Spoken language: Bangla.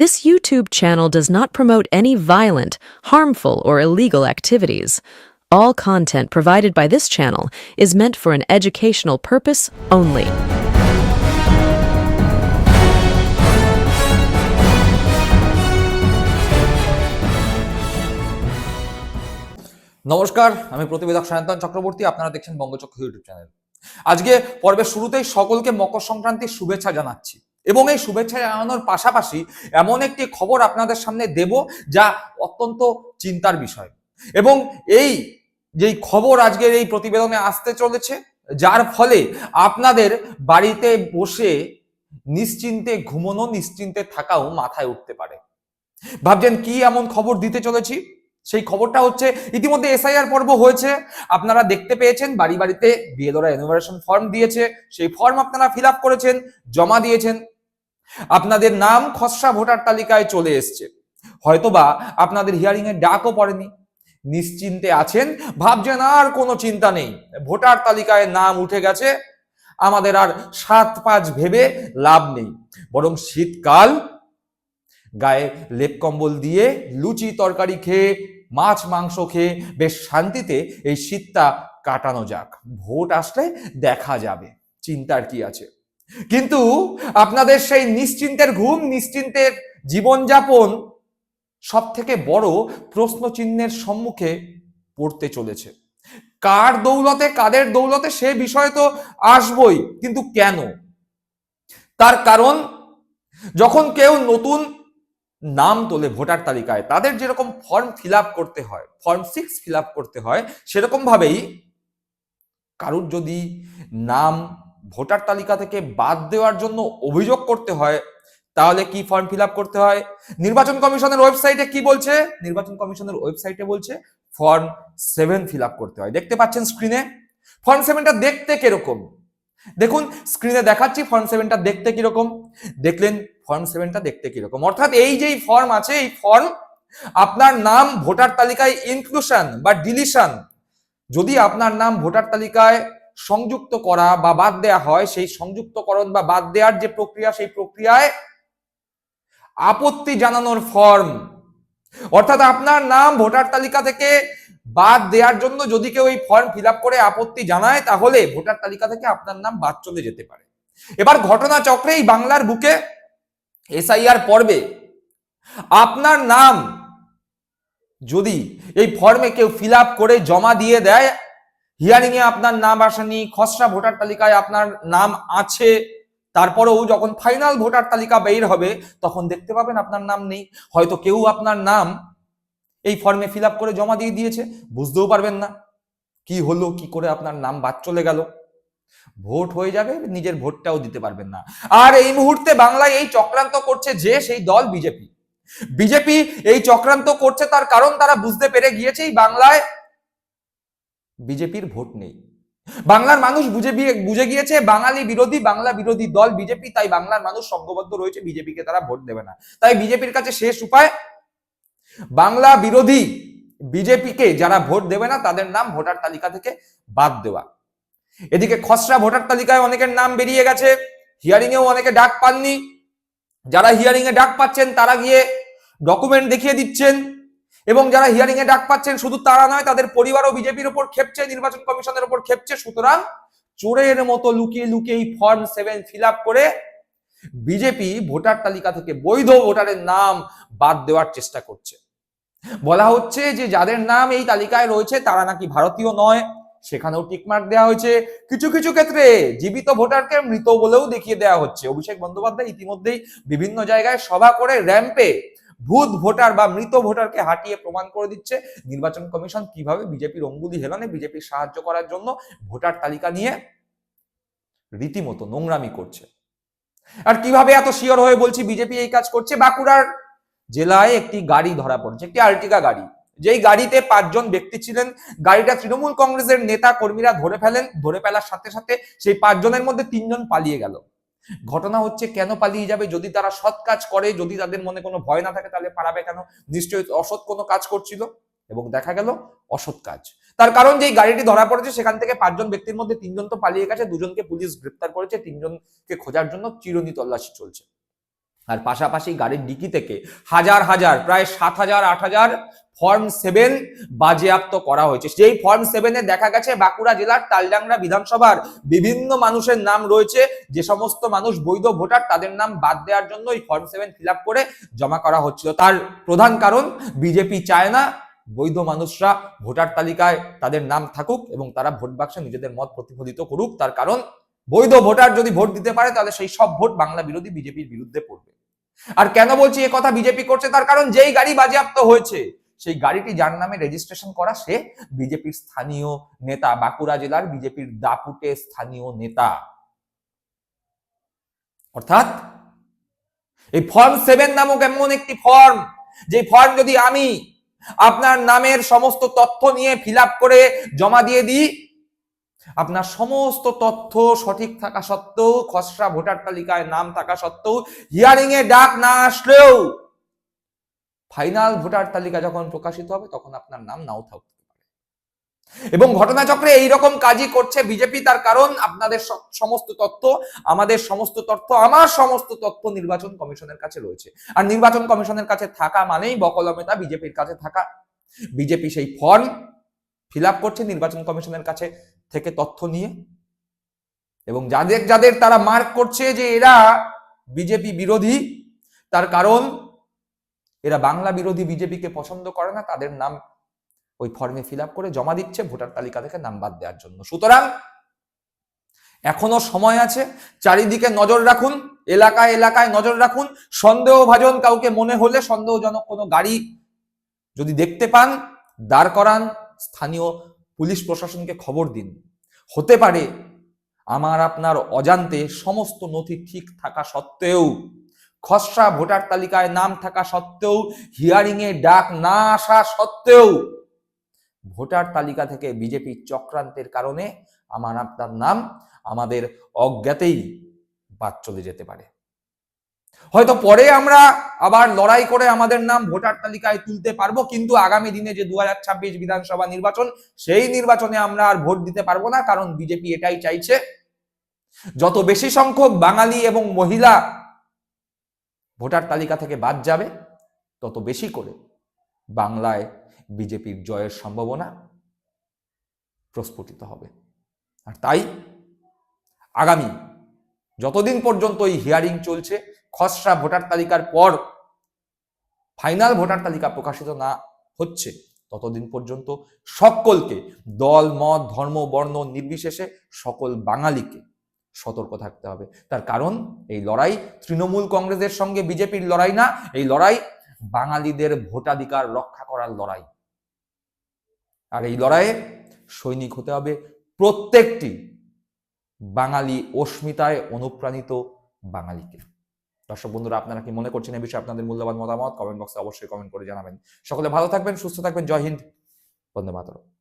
This YouTube channel does not promote any violent, harmful, or illegal activities. All content provided by this channel is meant for an educational purpose only. নমস্কার আমি প্রতিবেদক সায়ন্তন চক্রবর্তী আপনারা দেখছেন বঙ্গচক্র ইউটিউব চ্যানেল আজকে পর্বের শুরুতেই সকলকে মকর সংক্রান্তির শুভেচ্ছা জানাচ্ছি এবং এই শুভেচ্ছা জানানোর পাশাপাশি এমন একটি খবর আপনাদের সামনে দেব যা অত্যন্ত চিন্তার বিষয়। এবং এই যেই খবর আজকের এই প্রতিবেদনে আসতে চলেছে, যার ফলে আপনাদের বাড়িতে বসে নিশ্চিন্তে ঘুমনো, নিশ্চিন্তে থাকাও মাথায় উঠতে পারে। ভাবছেন কি এমন খবর দিতে চলেছি? সেই খবরটা হচ্ছে, ইতিমধ্যে এসআইআর পর্ব হয়েছে। আপনারা দেখতে পেয়েছেন, বাড়ি বাড়িতে বিএলওরা এনুমারেশন ফর্ম দিয়েছে। সেই ফর্ম আপনারা ফিল করেছেন, জমা দিয়েছেন। আপনাদের নাম খসড়া ভোটার তালিকায় চলে এসছে। হয়তোবা আপনাদের হিয়ারিং এর ডাকও পড়েনি। নিশ্চিন্তে আছেন, ভাবছেন আর কোনো চিন্তা নেই। ভোটার তালিকায় নাম উঠে গেছে। আমাদের আর সাত পাঁচ ভেবে লাভ নেই। বরং শীতকাল, গায়ে লেপ কম্বল দিয়ে লুচি তরকারি খেয়ে, মাছ মাংস খেয়ে বেশ শান্তিতে এই শীতটা কাটানো যাক। ভোট আসলে দেখা যাবে। চিন্তার কি আছে? কিন্তু আপনাদের সেই নিশ্চিন্তের ঘুম, নিশ্চিন্তের জীবনযাপন সব থেকে বড় প্রশ্ন চিহ্নের সম্মুখে পড়তে চলেছে। কার দৌলতে, কাদের দৌলতে সে বিষয় তো আসবই, কিন্তু কেন? তার কারণ, যখন কেউ নতুন নাম তোলে ভোটার তালিকায়, তাদের যেরকম ফর্ম ফিল করতে হয় ফর্ম সিক্স ফিল করতে হয় সেরকম ভাবেই কারুর যদি নাম ভোটার তালিকা থেকে বাদ দেওয়ার জন্য অভিযোগ করতে হয়, তাহলে কি ফর্ম ফিল করতে হয়? নির্বাচন কমিশনের ওয়েবসাইটে কি বলছে? নির্বাচন কমিশনের ওয়েবসাইটে বলছে ফর্ম সেভেন ফিল করতে হয়। দেখতে পাচ্ছেন স্ক্রিনে ফর্ম সেভেনটা দেখতে কীরকম? দেখুন স্ক্রিনে দেখাচ্ছি ফর্ম সেভেনটা দেখতে কীরকম? দেখলেন ফর্ম সেভেনটা দেখতে কীরকম? অর্থাৎ এই যেই ফর্ম আছে, এই ফর্ম আপনার নাম, ভোটার তালিকায় ইনক্লুশন বা ডিলিশন যদি আপনার নাম, ভোটার তালিকায় সংযুক্ত করা বা বাদ দেয়া হয়, সেই সংযুক্তকরণ বা বাদ দেওয়ার যে প্রক্রিয়া, সেই প্রক্রিয়ায় আপত্তি জানানোর ফর্ম অর্থাৎ আপনার নাম, ভোটার তালিকা থেকে বাদ দেওয়ার জন্য যদি কেউ এই ফর্ম ফিল করে আপত্তি জানায়, তাহলে ভোটার তালিকা থেকে আপনার নাম বাদ চলে যেতে পারে। এবার ঘটনা চক্রে এই বাংলার বুকে এসআইআর পর্বে আপনার নাম যদি এই ফর্মে কেউ ফিল করে জমা দিয়ে দেয় হিয়ারিং এ আপনার নাম আসেনি, খসড়া ভোটার তালিকায় আপনার নাম আছে, তারপরেও যখন ফাইনাল ভোটার তালিকা বের হবে, তখন দেখতে পাবেন আপনার নাম নেই। হয়তো কেউ আপনার নাম এই ফর্মে ফিল করে জমা দিয়ে দিয়েছে, বুঝতেও পারবেন না। কি হলো, কি করে আপনার নাম বাদ চলে গেল? ভোট হয়ে যাবে, নিজের ভোটটাও দিতে পারবেন না। আর এই মুহূর্তে বাংলায় এই চক্রান্ত করছে যে সেই দল বিজেপি। বিজেপি এই চক্রান্ত করছে তার কারণ তারা বুঝতে পেরে গিয়েছে, এই বাংলায় বিজেপির ভোট নেই। বাংলার মানুষ বুঝে বুঝে গিয়েছে, বাঙালি বিরোধী, বাংলা বিরোধী দল বিজেপি, তাই বাংলার মানুষ সংঘবদ্ধ রয়েছে, বিজেপিকে তারা ভোট দেবে না। তাই বিজেপির কাছে শেষ উপায়, বাংলা বিরোধী বিজেপিকে যারা ভোট দেবে না, তাদের নাম ভোটার তালিকা থেকে বাদ দেওয়া। এদিকে খসড়া ভোটার তালিকায় অনেকের নাম বেরিয়ে গেছে হিয়ারিং এও অনেকে ডাক পাননি। যারা হিয়ারিং এ ডাক পাচ্ছেন, তারা গিয়ে ডকুমেন্ট দেখিয়ে দিচ্ছেন। এবং যারা হিয়ারিং এ ডাক পাচ্ছেন, শুধু তারা নয়, তাদের পরিবারও বিজেপির উপর খেপছে, নির্বাচন কমিশনের উপর খেপছে। সুতরাং চোরের মতো লুকিয়ে লুকিয়ে ফর্ম সেভেন ফিল করে বিজেপি ভোটার তালিকা থেকে বৈধ ভোটারের নাম বাদ দেওয়ার চেষ্টা করছে। বলা হচ্ছে যে যাদের নাম এই তালিকায় রয়েছে, তারা নাকি ভারতীয় নয়, সেখানেও টিকমার্ক দেওয়া হয়েছে। কিছু কিছু ক্ষেত্রে জীবিত ভোটারকে মৃত বলেও দেখিয়ে দেওয়া হচ্ছে। অভিষেক বন্দ্যোপাধ্যায় ইতিমধ্যেই বিভিন্ন জায়গায় সভা করে র্যাম্পে ভূত ভোটার বা মৃত ভোটারকে হাঁটিয়ে প্রমাণ করে দিচ্ছে। নির্বাচন কমিশন কীভাবে বিজেপির অঙ্গুলি হেলনে বিজেপির সাহায্য করার জন্য ভোটার তালিকা নিয়ে রীতিমতো নোংরামি করছে। আর কীভাবে এত শিওর হয়ে বলছি বিজেপি এই কাজ করছে? বাঁকুড়ার জেলায় একটি গাড়ি ধরা পড়েছে, একটি আর্টিকা গাড়ি। যেই গাড়িতে পাঁচজন ব্যক্তি ছিলেন, গাড়িটা তৃণমূল কংগ্রেসের নেতা কর্মীরা ধরে ফেলেন, ধরে ফেলার সাথে সাথে সেই পাঁচজনের মধ্যে তিনজন পালিয়ে গেল। ঘটনা হচ্ছে কেন পালিয়ে যাবে? যদি তারা সৎ কাজ করে, যদি তাদের মনে কোনো ভয় না থাকে, তাহলে পারাবে কেন? নিশ্চয়ই অসৎ কোনো কাজ করছিল এবং দেখা গেল অসৎ কাজ। তার কারণ যে গাড়িটি ধরা পড়েছে, সেখান থেকে পাঁচজন ব্যক্তির মধ্যে তিনজন তো পালিয়ে গেছে, দুজনকে পুলিশ গ্রেপ্তার করেছে, তিনজনকে খোঁজার জন্য চিরনি তল্লাশি চলছে। আর পাশাপাশি গাড়ির ডিকি থেকে হাজার হাজার, প্রায় সাত হাজার, আট হাজার ফর্ম সেভেন বাজেয়াপ্ত করা হয়েছে। সেই ফর্ম সেভেনে দেখা গেছে বাঁকুড়া জেলার তালডাংরা বিধানসভার বিভিন্ন মানুষের নাম রয়েছে। যে সমস্ত মানুষ বৈধ ভোটার তাদের নাম বাদ দেওয়ার জন্য এই ফর্ম সেভেন ফিল করে জমা করা হচ্ছিল। তার প্রধান কারণ, বিজেপি চায় না বৈধ মানুষরা ভোটার তালিকায় তাদের নাম থাকুক এবং তারা ভোট বাক্সে নিজেদের মত প্রতিফলিত করুক। তার কারণ, বৈধ ভোটার যদি ভোট দিতে পারে তাহলে সেই সব ভোট বাংলা বিরোধী বিজেপির বিরুদ্ধে পড়বে। আর কেন বলছি এ কথা বিজেপি করছে? তার কারণ যেই গাড়ি বাজেয়াপ্ত হয়েছে, সেই গাড়িটি যার নামে রেজিস্ট্রেশন করা, সে বিজেপির স্থানীয় নেতা, বাঁকুড়া জেলার বিজেপির দাপুটে স্থানীয় নেতা। অর্থাৎ, এই ফর্ম সেভেন নামক এমন একটি ফর্ম যে ফর্ম যদি আমি আপনার নামের সমস্ত তথ্য নিয়ে ফিল করে জমা দিয়ে দিই আপনার সমস্ত তথ্য সঠিক থাকা সত্ত্বেও, খসড়া ভোটার তালিকায় নাম থাকা সত্ত্বেও হিয়ারিং এ ডাক না আসলেও ফাইনাল ভোটার তালিকা যখন প্রকাশিত হবে, তখন আপনার নাম নাও পারে। এবং ঘটনাচক্রে এইরকম কাজই করছে বিজেপি, তার কারণ আপনাদের সমস্ত তথ্য, আমাদের সমস্ত তথ্য, আমার সমস্ত তথ্য নির্বাচন কমিশনের কাছে রয়েছে। আর নির্বাচন কমিশনের কাছে থাকা মানেই বকলমেতা, বিজেপির কাছে থাকা। বিজেপি সেই ফর্ম ফিল করছে, নির্বাচন কমিশনের কাছে থেকে তথ্য নিয়ে এবং যাদের যাদের তারা মার্ক করছে যে এরা বিজেপি বিরোধী, তার কারণ এরা বাংলা বিরোধী বিজেপিকে পছন্দ করে না, তাদের নাম ওই ফর্মে ফিল করে জমা দিচ্ছে, ভোটার তালিকা থেকে নাম বাদ দেওয়ার জন্য। সুতরাং এখনও সময় আছে, চারিদিকে নজর রাখুন, এলাকায় এলাকায় নজর রাখুন, সন্দেহভাজন কাউকে মনে হলে সন্দেহজনক কোনো গাড়ি যদি দেখতে পান, দাঁড় করান, স্থানীয় পুলিশ প্রশাসনকে খবর দিন। হতে পারে আমার আপনার অজান্তে সমস্ত নথি ঠিক থাকা সত্ত্বেও, খসড়া ভোটার তালিকায় নাম থাকা সত্ত্বেও হিয়ারিং এ ডাক না আসা সত্ত্বেও ভোটার তালিকা থেকে বিজেপি চক্রান্তের কারণে আমার আপনার নাম আমাদের অজ্ঞাতেই বাদ চলে যেতে পারে। হয়তো পরে আমরা আবার লড়াই করে আমাদের নাম ভোটার তালিকায় তুলতে পারব, কিন্তু আগামী দিনে যে দুহাজার ছাব্বিশ বিধানসভা নির্বাচন, সেই নির্বাচনে আমরা আর ভোট দিতে পারব না, কারণ বিজেপি এটাই চাইছে। যত বেশি সংখ্যক বাঙালি এবং মহিলা ভোটার তালিকা থেকে বাদ যাবে, তত বেশি করে বাংলায় বিজেপির জয়ের সম্ভাবনা প্রস্ফুটিত হবে। আর তাই আগামী যতদিন পর্যন্ত এই হিয়ারিং চলছে, খসড়া ভোটার তালিকার পর ফাইনাল ভোটার তালিকা প্রকাশিত না হচ্ছে, ততদিন পর্যন্ত সকলকে দল, মত, ধর্ম, বর্ণ নির্বিশেষে সকল বাঙালিকে সতর্ক থাকতে হবে। তার কারণ, এই লড়াই তৃণমূল কংগ্রেসের সঙ্গে বিজেপির লড়াই না, এই লড়াই বাঙালিদের ভোটাধিকার রক্ষা করার লড়াই। আর এই লড়াইয়ে সৈনিক হতে হবে প্রত্যেকটি বাঙালি অস্মিতায় অনুপ্রাণিত বাঙালিকে। দর্শক বন্ধুরা, আপনারা কি মনে করছেন এই বিষয়ে আপনাদের মূল্যবান মতামত? কমেন্ট বক্সে অবশ্যই কমেন্ট করে জানাবেন। সকলে ভালো থাকবেন, সুস্থ থাকবেন। জয় হিন্দ। বন্দে মাতরম।